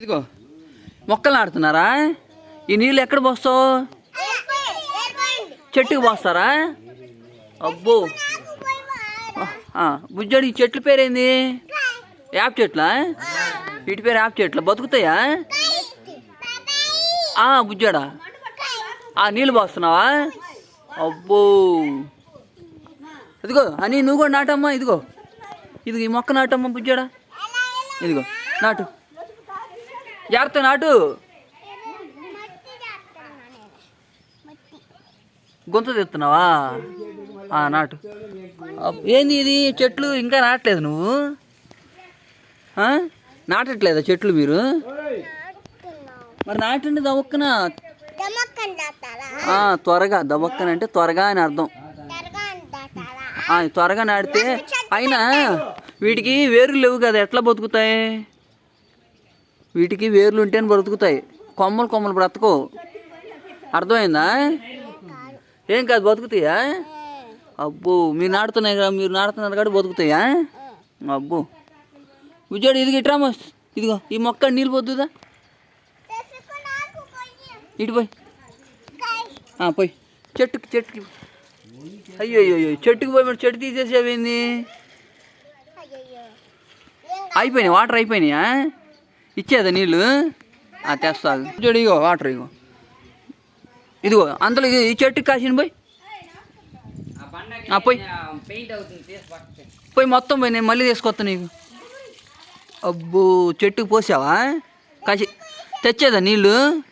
ఇదిగో మొక్కలు నాడుతున్నారా ఈ నీళ్ళు ఎక్కడ పోస్తావు? చెట్టుకు పోస్తారా? అబ్బో. ఆ, ఈ చెట్ల పేరేంది? యాప్ చెట్లా? వీటి పేరు యాప్ చెట్ల? బతుకుతాయా? ఆ, ఆ నీళ్ళు పోస్తున్నావా? అబ్బో. ఇదిగో అని నువ్వు కూడా నాటమ్మా ఇదిగో. ఇదిగో ఈ మొక్క నాటమ్మా బుజ్జాడా. ఇదిగో నాటు. జాగ్రత్త నాటు? గొంతు తెస్తున్నావా ఆ, నాటు. ఏంది ఇది? చెట్లు ఇంకా నాటలేదు నువ్వు? నాటట్లేదా చెట్లు మీరు? మరి నాటండి దవక్కన త్వరగా. దవక్కన అంటే త్వరగా అని అర్థం. త్వరగా నాటితే అయినా వీటికి వేరు లేవు కదా. ఎట్లా బతుకుతాయి? వీటికి వేర్లు ఉంటేనే బ్రతుకుతాయి. కొమ్మలు కొమ్మలు బ్రతకవు. అర్థమైందా? ఏం కాదు బతుకుతాయా? అబ్బో మీరు నాటుతున్నాయి కదా మీరు నాటుతున్నారు కాబట్టి బతుకుతాయా? అబ్బో. విజయాడు ఇది ఇట్రా ఇదిగో ఈ మొక్క నీళ్ళు పొద్దుదా? ఇటు పోయి. పోయి. చెట్టుకి చెట్టుకి. అయ్యో అయ్యో అయ్యో చెట్టుకి పోయి మరి చెట్టు తీసేసేవేంది అయిపోయినాయి వాటర్ అయిపోయినాయా? ఇచ్చేదా నీళ్ళు? ఆ తెస్తాగు చూడు ఇగో వాటర్ ఇగో. ఇదిగో అందులో ఇది- ఈ చెట్టుకి కాసిన పోయి. పోయి. పోయి మొత్తం పోయి నేను మళ్ళీ తీసుకొస్తా నీకు. అబ్బో చెట్టుకు పోసావా? కాసి తెచ్చేదా నీళ్ళు?